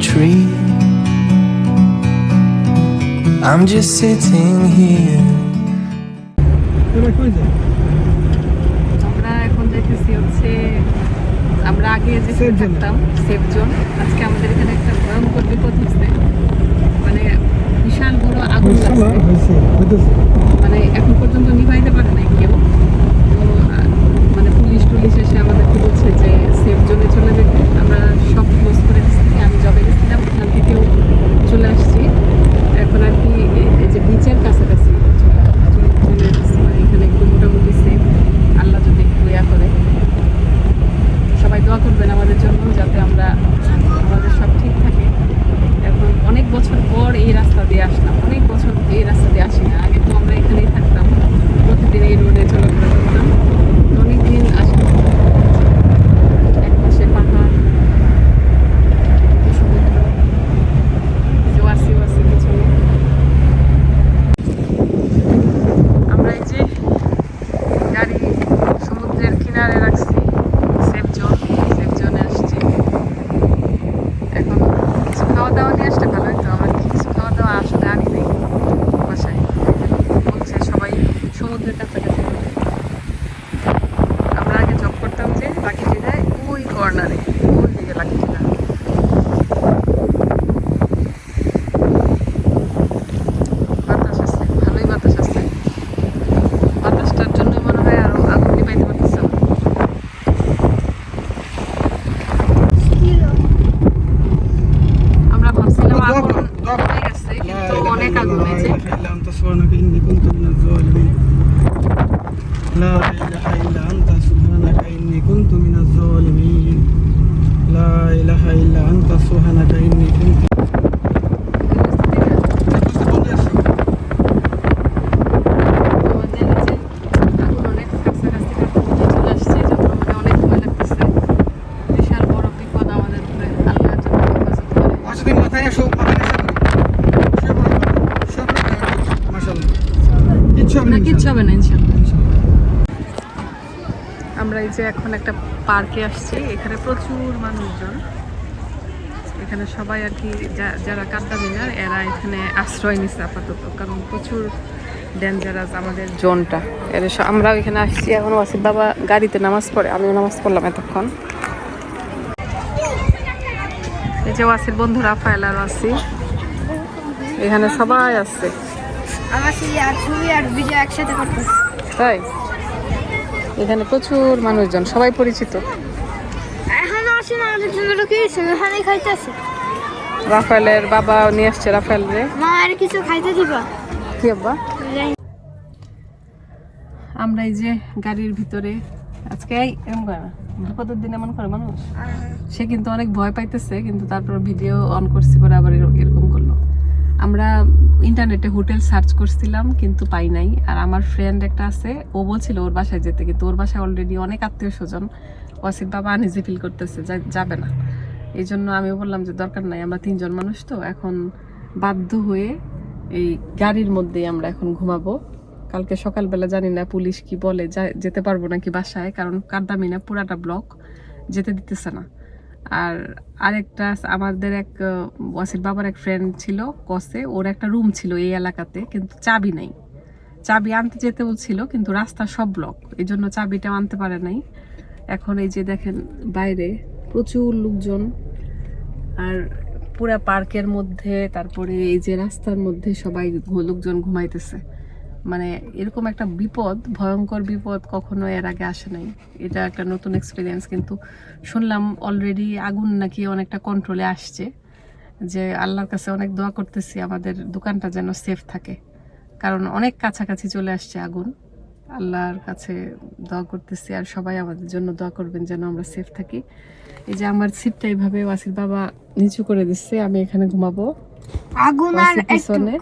tree. I'm just sitting here. আমরা এখন দেখতেছি হচ্ছে আমরা আগে যে থাকতাম সেফ জোন আজকে আমাদের এখানে একটা ভয়ঙ্কর বিপদ হচ্ছে। মানে বিশাল বড় আগুন লাগছে। মানে এখন পর্যন্ত নিভাইতে পারে নাই কেউ। তো মানে পুলিশ টুলিশ এসে আমাদেরকে বলছে যে সেফ জোনে চলে যেতে আমরা সব ক্লোজ করে দিচ্ছি আমি জবে গেছিলাম ওখান থেকেও চলে আসছি এখন আর কি এই- এই যে বিচের কাছাকাছি চলে চলে- চলে এসেছি মানে এখানে একটু মোটামুটি সেফ আল্লাহ যদি একটু ইয়া করে সবাই দোয়া করবেন আমাদের জন্য যাতে আমরা আমাদের সব ঠিক থাকে এখন অনেক বছর পর এই রাস্তা দিয়ে আসলাম অনেক বছর এই রাস্তা দিয়ে আসি না আগে তো আমরা এখানেই থাকতাম প্রতিদিন এই রোডে চলাফেরা করতাম অনেক দিন আসি এক পাশে পাহাড় এদিকে সমুদ্র এই যে ওয়াসি ওয়াসি পিছনে আমরা এই যে গাড়ি সমুদ্রের কিনারে রাখছি সেফ জোন সেফ জোনে আসছি এখন কিছু খাওয়া দাওয়া নিয়ে আসলে ভালো হতো আমরা কিছু খাওয়া দাওয়া আসলে আনি নেই বাসায় বলছে সবাই সমুদ্রের কাছাকাছি হতে। আমরা আগে জব করতাম যে লাকি জিরায় ওই কর্নারে ওই দিকে লাকি জিরা বাতাস আছে ভালোই বাতাস আছে বাতাসটার জন্য মনে হয় আরও আগুন নিবাইতে পারতেছে না আমরা ভাবছিলাম আগুন কমে গেছে কিন্তু অনেক আগুন হয়েছে لا إله إلا أنت سبحانك إني كنت من الظالمين لا إله إلا أنت سبحانك إني كنت আমাদের এই যে আগুন অনেক কাছাকাছি কাছাকাছি চলে আসছে যখন মানে অনেক ভয় লাগতেছে বিশাল বড় বিপদ আমাদের উপরে আল্লাহ যেন হেফাজত করে আসলে মাথায় এসো মাথায় এসো সব মাশাআল্লাহ কিচ্ছু হবে না না কিচ্ছু হবে না ইনশাল্লাহ ইনশাআল্লাহ আমরা এই যে এখন একটা পার্কে আসছি এখানে প্রচুর মানুষজন। এখানে সবাই আর কি যারা কাদ্দামিনার এরা এখানে আশ্রয় নিচ্ছে আপাতত কারণ প্রচুর ডেঞ্জারাস আমাদের জোনটা। এর আমরাও এখানে আসছি এখন ওয়াসিফ বাবা গাড়িতে নামাজ পড়ে আমিও নামাজ পড়লাম এতক্ষণ। এই যে ওয়াসির বন্ধু রাফায়েল আর ওয়াসি। এখানে সবাই আসছে। আমার আর ছবি আর ভিডিও একসাথে করতেছি। তাই? এখানে প্রচুর মানুষজন সবাই পরিচিত। এখন আসেন আমাদের জন্য কি এখানে খাইতেছে। রাফায়েলের বাবা নিয়ে আসছে রাফায়েল রে। মা আর কিছু খাইতে দিবা? কি আব্বা? আমরা এই যে গাড়ির ভিতরে আজকে এরকম করে না বিপদের দিন এমন করে মানুষ। সে কিন্তু অনেক ভয় পাইতেছে কিন্তু তারপর ভিডিও অন করছি পরে আবার এরকম আমরা ইন্টারনেটে হোটেল সার্চ করছিলাম, কিন্তু পাই নাই। আর আমার ফ্রেন্ড একটা আছে, ও বলছিল ওর বাসায় যেতে, কিন্তু ওর বাসায় অলরেডি অনেক আত্মীয় স্বজন। ওয়াসিফ বাবা আনইজি ফিল করতেছে যাবে না। এই জন্য আমি বললাম যে, দরকার নাই, আমরা তিনজন মানুষ তো, এখন বাধ্য হয়ে এই গাড়ির মধ্যেই আমরা এখন ঘুমাবো। কালকে সকালবেলা জানি না পুলিশ কি বলে যেতে পারব নাকি বাসায়, কারণ কারদামিনা পুরাটা ব্লক যেতে দিতেছে না। আর আরেকটা আমাদের এক ওয়াসির বাবার এক ফ্রেন্ড ছিল কসে, ওর একটা রুম ছিল এই এলাকাতে, কিন্তু চাবি নাই। চাবি আনতে যেতে বলছিল কিন্তু রাস্তা সব ব্লক এই জন্য চাবিটাও আনতে পারে নাই। এখন এই যে দেখেন, বাইরে প্রচুর লোকজন, আর পুরা পার্কের মধ্যে, তারপরে এই যে রাস্তার মধ্যে সবাই লোকজন ঘুমাইতেছে। মানে এরকম একটা বিপদ ভয়ঙ্কর বিপদ কখনো এর আগে আসে নাই। এটা একটা নতুন এক্সপিরিয়েন্স কিন্তু শুনলাম অলরেডি আগুন নাকি অনেকটা কন্ট্রোলে আসছে যে আল্লাহর কাছে অনেক দোয়া করতেছি আমাদের দোকানটা যেন সেফ থাকে। কারণ অনেক কাছাকাছি চলে আসছে আগুন। আল্লাহর কাছে দোয়া করতেছি আর সবাই আমাদের জন্য দোয়া করবেন যেন আমরা সেফ থাকি। এই যে আমার সিটটা এইভাবে ওয়াসির বাবা নিচু করে দিচ্ছে আমি এখানে ঘুমাবো। আগুন আর পিছনে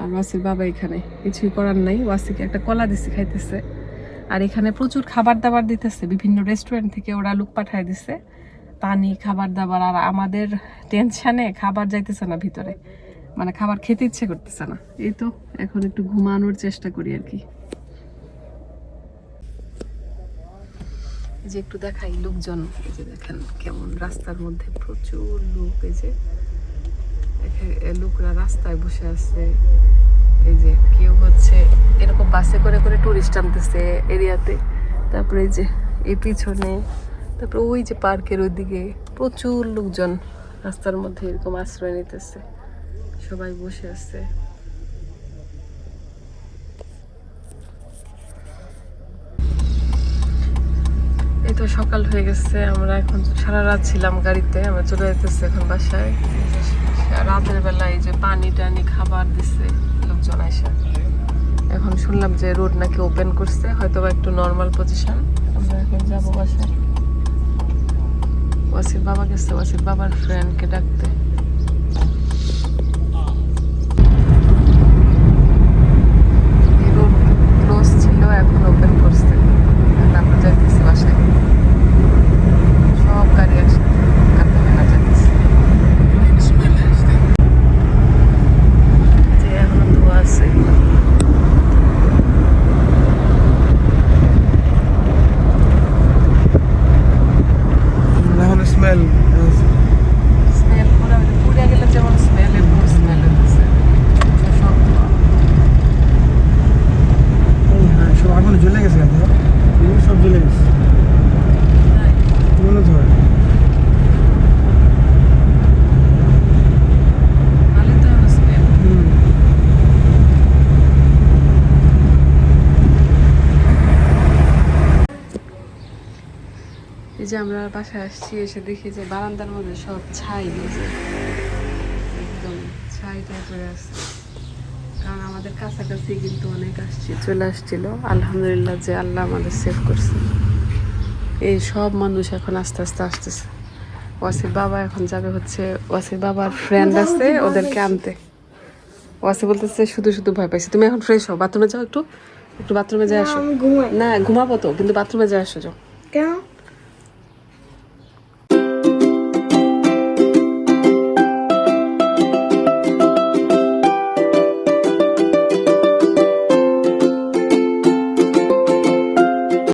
আর ওয়াসির বাবা এখানে। কিছুই করার নাই, ওয়াসিকে একটা কলা দিচ্ছে খাইতেছে। আর এখানে প্রচুর খাবার দাবার দিতেছে, বিভিন্ন রেস্টুরেন্ট থেকে ওরা লোক পাঠায় দিছে। পানি খাবার দাবার আর আমাদের টেনশানে খাবার যাইতেছে না ভিতরে। মানে খাবার খেতে ইচ্ছে করতেছে না। এই তো, এখন একটু ঘুমানোর চেষ্টা করি আর কি। যে একটু দেখাই লোকজন, এই যে দেখেন কেমন রাস্তার মধ্যে প্রচুর লোক, এই যে লোকরা রাস্তায় বসে আছে। এই যে কেউ হচ্ছে এরকম বাসে করে করে টুরিস্ট আনতেছে এরিয়াতে। তারপরে এই যে এই পিছনে, তারপরে ওই যে পার্কের ওইদিকে প্রচুর লোকজন রাস্তার মধ্যে এরকম আশ্রয় নিতেছে। সবাই বসে আছে। সকাল হয়ে গেছে, আমরা এখন সারা রাত ছিলাম গাড়িতে, আমরা চলে যেতেছি এখন বাসায়। রাতের বেলা এই যে পানি টানি খাবার দিছে, লোকজন এসে এখন শুনলাম যে রোড নাকি ওপেন করছে হয়তো বা একটু নর্মাল পজিশন আমরা এখন যাব বাসায়। ওয়াসির বাবা গেছে ওয়াসির বাবার ফ্রেন্ডকে ডাকতে এই রোড ক্লোজ ছিল এখন ওপেন করছে এখন আমরা যাইতেছি বাসায় সব গাড়ি আসে কারখানা যাইতেছে যে এখনও ধোয়া আছে এখন স্মেল স্মেল পুরো পুড়ে গেলে যেমন স্মেল এরকম স্মেল হতেছে সব ধোঁয়া। হ্যাঁ সব আগুন জ্বলে গেছে গাড়ি এগুলো সব জ্বলে গেছে মনে হয় ভালোই তো হলো স্মেল হুম এই যে আমরা বাসায় আসছি এসে দেখি যে বারান্দার মধ্যে সব ছাই নিয়েছে একদম ছাই টাইপের আসছে কারণ আমাদের কাছাকাছি কিন্তু অনেক আসছে চলে আসছিল। আলহামদুলিল্লাহ যে আল্লাহ আমাদের সেভ করছে। এই সব মানুষ এখন আস্তে আস্তে আসতেছে। ওয়াসির বাবা এখন যাবে হচ্ছে ওয়াসির বাবার ফ্রেন্ড আছে ওদেরকে আনতে। ওয়াসি বলতেছে শুধু শুধু ভয় পাইছে। তুমি এখন ফ্রেশ হও বাথরুমে যাও একটু একটু বাথরুমে যাই আসো। না ঘুমাবো তো কিন্তু বাথরুমে যাই আসো যাও। কেন?